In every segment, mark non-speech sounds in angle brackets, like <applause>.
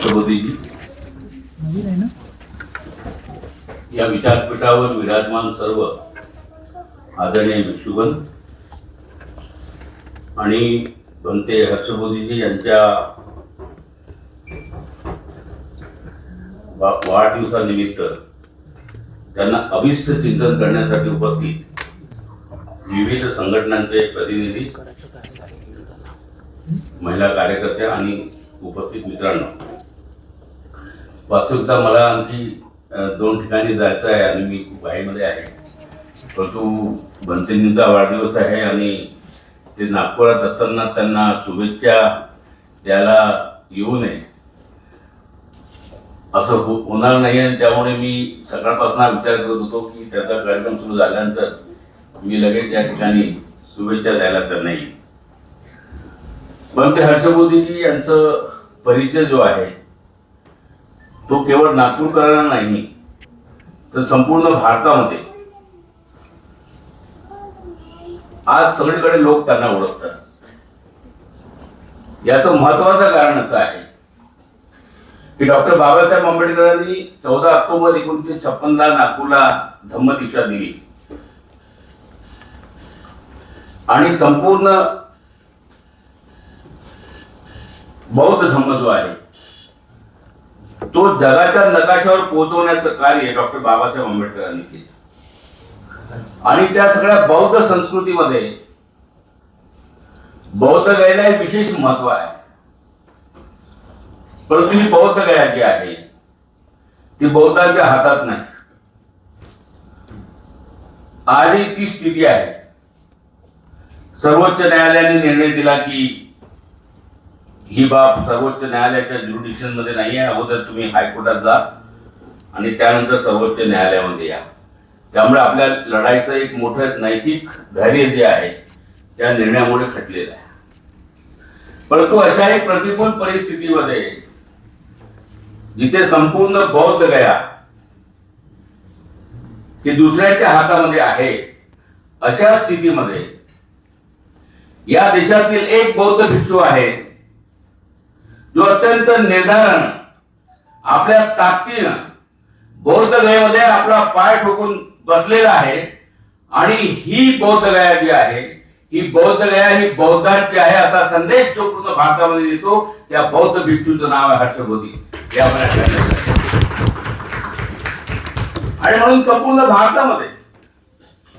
हर्षबोधीजी या विचारपीठावर विराजमान सर्व आदरणीय भिक्षुगण आणि भंते हर्षबोधीजी यांच्या वाढदिवसानिमित्त त्यांना अभिष्ट चिंतन करण्यासाठी उपस्थित विविध संघटनांचे प्रतिनिधी महिला कार्यकर्त्या आणि उपस्थित मित्रांनो. वास्तविकता मला आणखी दोन ठिकाणी जायचं आहे आणि मी खूप घाईमध्ये आहे. परंतु बनतेंचा वाढदिवस आहे आणि ते नागपुरात असताना त्यांना शुभेच्छा द्यायला येऊ नये. असं हो- होणार नाही आणि त्यामुळे मी सकाळपासून विचार करत होतो की त्याचा कार्यक्रम सुरू झाल्यानंतर मी लगेच या ठिकाणी शुभेच्छा द्यायला तर नाही पण ते हर्षबोधीजी यांचं परिचय जो आहे तो केवळ नागपूरकरांना नाही. तर संपूर्ण भारतामध्ये आज सगळीकडे लोक त्यांना ओळखतात. याचं महत्वाचं कारण असं आहे की डॉक्टर बाबासाहेब आंबेडकरांनी चौदा ऑक्टोबर एकोणीसशे छप्पनला नागपूरला धम्मदीक्षा दिली. आणि संपूर्ण बौद्ध धम्म जो आहे तो जगाच्या नकाशावर पोहोचवण्याचं कार्य डॉक्टर बाबासाहेब आंबेडकरांनी केलं. आणि त्या सगळ्या बौद्ध संस्कृतीमध्ये बौद्ध गयाला हे विशेष महत्त्व आहे. परंतु ही बौद्ध गया जी आहे ती बौद्धांच्या हातात नाही. आजही ती स्थिती आहे. सर्वोच्च न्यायालयाने निर्णय दिला की ही बाब सर्वोच्च न्यायालयाच्या ज्युरिडिक्शनमध्ये नाही आहे अगोदर तुम्ही हायकोर्टात जा आणि त्यानंतर सर्वोच्च न्यायालयामध्ये या. त्यामुळे आपल्या लढाईचं एक मोठं नैतिक धैर्य जे आहे त्या निर्णयामुळे खटलेलं आहे. परंतु अशा एक प्रतिकूल परिस्थितीमध्ये जिथे संपूर्ण बौद्ध गया की दुसऱ्याच्या हातामध्ये आहे अशा स्थितीमध्ये या देशातील एक बौद्ध भिक्षू आहे जो अत्यंत निर्धारण आपल्या ताकदीनं बौद्ध गयेमध्ये आपला पाय ठोकून बसलेला आहे आणि ही बौद्ध गया जी आहे ही बौद्ध गया ही बौद्धांची आहे असा संदेश जो पूर्ण भारतामध्ये देतो त्या बौद्ध भिक्षूचं नाव आहे हर्षबोधी. हे आणि म्हणून संपूर्ण भारतामध्ये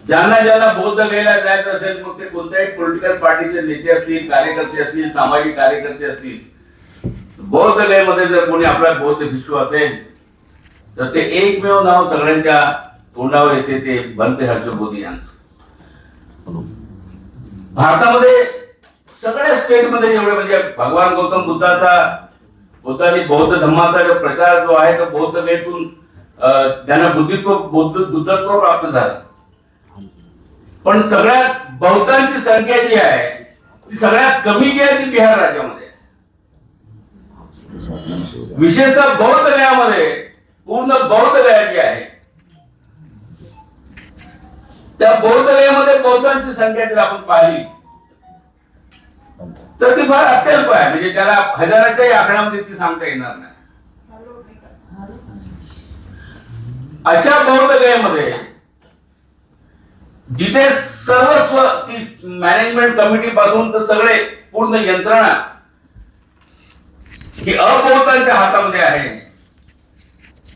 ज्यांना ज्यांना बौद्ध गयेला जायचं असेल मग ते कोणत्याही पॉलिटिकल पार्टीचे नेते असतील कार्यकर्ते असतील सामाजिक कार्यकर्ते असतील बौद्ध लयमध्ये जर कोणी आपला बौद्ध भिक्षू असेल तर ते एकमेव नाव सगळ्यांच्या तोंडावर येते ते बनते हर्षबोधी यांचं. भारतामध्ये सगळ्या स्टेटमध्ये जेवढे म्हणजे भगवान गौतम बुद्धाचा बुद्धाने बौद्ध धर्माचा जो प्रचार जो आहे तो बौद्ध वेतून त्यांना बुद्धित्व बौद्ध बुद्धत्व प्राप्त झालं. पण सगळ्यात बौद्धांची संख्या जी आहे ती सगळ्यात कमी जी आहे ती बिहार राज्यामध्ये विशेषतः बौद्ध गयामध्ये पूर्ण बौद्ध गया जी आहे त्या बौद्ध गयामध्ये बौद्धांची संख्या जर आपण पाहिली तर ती फार अत्यल्प आहे. म्हणजे त्याला हजाराच्याही आकड्यामध्ये ती सांगता येणार नाही. अशा बौद्ध गयामध्ये जिथे सर्वस्व ती मॅनेजमेंट कमिटी पासून तर सगळे पूर्ण यंत्रणा ही अबौद्धांच्या हातामध्ये आहे.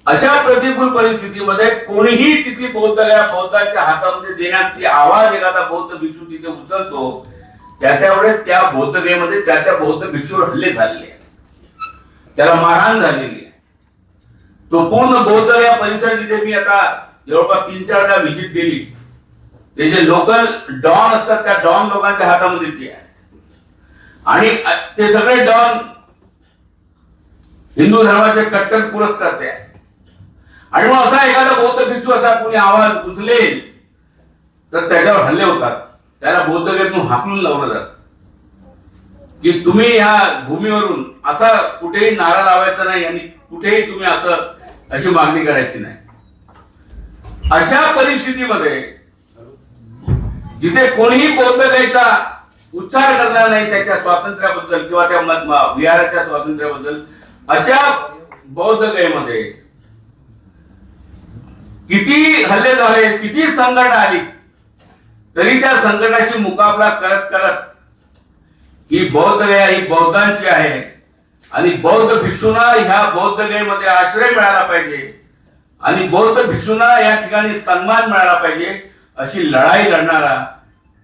अशा प्रतिकूल परिस्थितीमध्ये कोणीही तिथली बौद्ध या बौद्धांच्या हातामध्ये देण्याची आवाज एखादा बौद्ध भिक्षू तिथे उचलतो. त्या त्यावेळेस त्या बौद्धगेमध्ये त्या त्या बौद्ध भिक्षूवर हल्ले झालेले त्याला मारहाण झालेली आहे. तो पूर्ण बौद्ध या परिसर जिथे मी आता जवळपास तीन चारदा व्हिजिट दिली ते जे लोकल डॉन असतात त्या डॉन लोकांच्या हातामध्ये ती आहे. आणि ते सगळे डॉन हिंदू धर्माचे कट्टर पुरस्कर्ते आहे आणि मग असा एखादा बौद्ध भिक्षू असा कोणी आवाज उचले तर त्याच्यावर हल्ले होतात. त्याला बौद्ध घेतून हाकलून लावलं जात. की तुम्ही ह्या भूमीवरून असा कुठेही नारा लावायचा नाही आणि कुठेही तुम्ही असं अशी मागणी करायची नाही. अशा परिस्थितीमध्ये जिथे कोणीही बौद्ध घ्यायचा उच्चार करणार नाही त्याच्या स्वातंत्र्याबद्दल किंवा त्या विहाराच्या स्वातंत्र्याबद्दल अशा बौद्ध गयेमध्ये किती हल्ले झाले किती संकट आली तरी त्या संकटाशी मुकाबला करत करत ही बौद्ध गया ही बौद्धांची आहे. आणि बौद्ध भिक्षूंना ह्या बौद्ध गयेमध्ये आश्रय मिळाला पाहिजे. आणि बौद्ध भिक्षूंना या ठिकाणी सन्मान मिळाला पाहिजे अशी लढाई लढणारा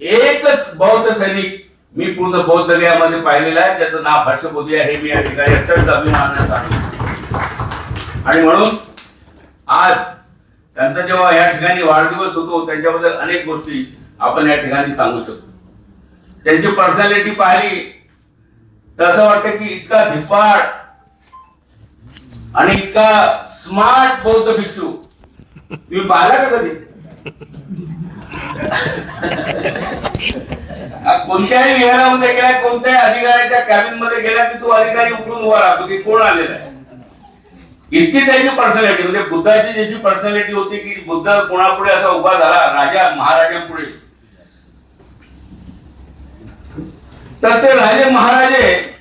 एकच बौद्ध सैनिक मी पूर्ण बौद्ध गयामध्ये पाहिलेलं आहे. त्याचं नाव हर्षबोधी आहे. मी या ठिकाणी अत्यंत अभिमानात सांगतो. आणि म्हणून आज त्यांचा जेव्हा या ठिकाणी वाढदिवस होतो त्यांच्याबद्दल अनेक गोष्टी आपण या ठिकाणी सांगू शकतो. त्यांची पर्सनॅलिटी पाहिली तर असं वाटतं की इतका धिपाड आणि इतका स्मार्ट बौद्ध भिक्षू. तुम्ही पाहिला का कधी? कोणत्याही विहारामध्ये गेला कोणत्याही अधिकाऱ्याच्या कॅबिनमध्ये गेला की तो अधिकारी उठून उभा राहतो की कोण आलेला आहे? इतकी त्यांची पर्सनॅलिटी म्हणजे बुद्धाची जशी पर्सनॅलिटी होती की बुद्ध कोणापुढे असा उभा झाला राजा महाराजापुढे. तर ते राजे महाराजे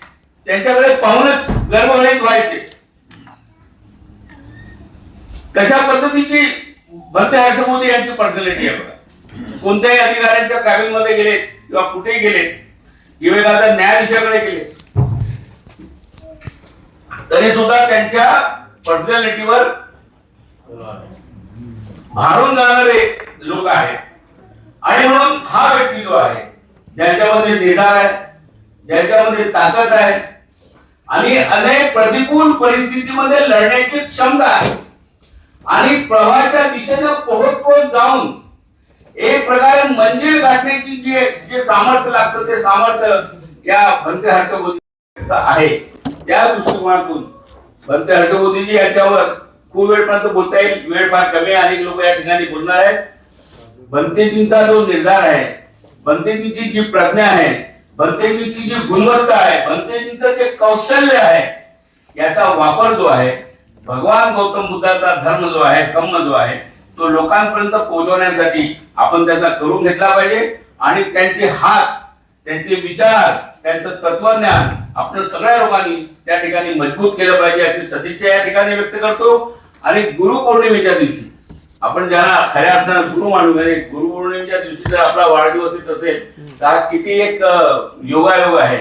त्यांच्याकडे पाहूनच गर्वगळीत व्हायचे. कशा पद्धतीची भरते हर्षमोदी यांची पर्सनॅलिटी आहे बघा. कोणत्याही अधिकाऱ्यांच्या कॅबिनमध्ये गेले किंवा कुठे गेले किंवा एखाद्या न्यायाधीशाकडे गेले तरी सुद्धा त्यांच्या पर्सनॅलिटीवर भारून जाणारे लोक आहेत. आणि म्हणून हा व्यक्ती जो आहे ज्यांच्यामध्ये निर्धार आहे ज्यांच्यामध्ये ताकद आहे आणि अनेक प्रतिकूल परिस्थितीमध्ये लढण्याची क्षमता आहे. आणि प्रवाहाच्या दिशेने पोहत पोहत जाऊन एक प्रकारे मंदिर गाठण्याची जे जे सामर्थ्य लागतं ते सामर्थ्य या भंते हर्षबोधी आहे. त्या दृष्टिकोनातून भंते हर्षबोधीजी याच्यावर खूप वेळपर्यंत बोलता येईल. वेळ फार कमी अनेक लोक या ठिकाणी बोलणार आहेत. भंतेजींचा जो निर्धार आहे भंतेजीची जी प्रज्ञा आहे भंतेजींची जी गुणवत्ता आहे भंतेजींचं जे कौशल्य आहे याचा वापर जो आहे भगवान गौतम बुद्धाचा धर्म जो आहे कम्म जो आहे तो लोकांपर्यंत पोहोचवण्यासाठी आपण त्याचा करून घेतला पाहिजे आणि त्यांचे हात त्यांचे विचार त्यांचं तत्वज्ञान आपण सगळ्या लोकांनी त्या ठिकाणी मजबूत केलं पाहिजे अशी सदिच्छा या ठिकाणी व्यक्त करतो. आणि गुरु पौर्णिमेच्या दिवशी आपण ज्याला खऱ्या अर्थानं गुरु मानू म्हणजे गुरुपौर्णिमेच्या दिवशी जर आपला वाढदिवस येत असेल तर हा किती एक योगायोग आहे.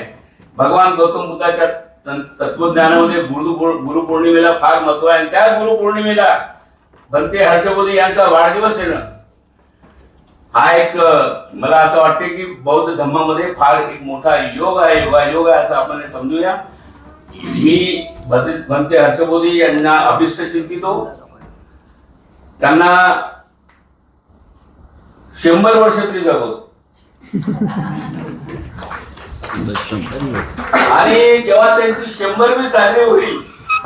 भगवान गौतम बुद्धाच्या तत्वज्ञानामध्ये गुरु गुरुपौर्णिमेला फार महत्त्व आहे. आणि त्या गुरु पौर्णिमेला भंते हर्षबोधी यांचा वाढदिवस येणं हा एक मला असं वाटते की बौद्ध धम्मामध्ये फार एक मोठा योग आहे योगा योग आहे असं आपण समजूया. मी भंते हर्षबोधी यांना अभिष्ट चिंतितो. त्यांना शंभर वर्ष तरी जगवतो. <laughs> आणि जेव्हा त्यांची शंभरवी साजरी होईल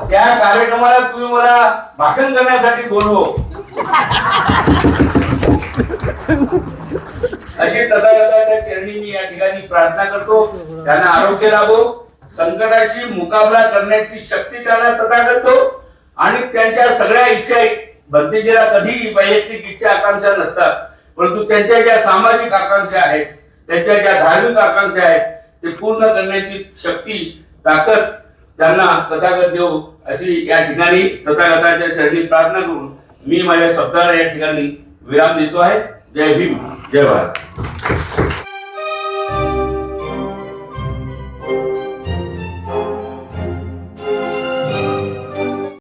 त्या कार्यक्रमाला तुम्ही मला भाषण करण्यासाठी बोलवो. अशी तथागताच्या चरणी मी या ठिकाणी प्रार्थना करतो. त्यांना आरोग्य लाभो. संकटाशी मुकाबला करण्याची शक्ती त्यांना तथागत दो आणि त्यांच्या सगळ्या इच्छा भक्तीजीला कधी वैयक्तिक इच्छा आकांक्षा नसतात. परंतु त्यांच्या ज्या सामाजिक आकांक्षा आहेत त्यांच्या ज्या धार्मिक आकांक्षा आहेत ते पूर्ण करण्याची शक्ती ताकद त्यांना तथागत देऊ अशी या ठिकाणी तथागताच्या चरणी प्रार्थना करून मी माझ्या शब्दाला या ठिकाणी विराम देतो आहे. जय भीम. जय भारत.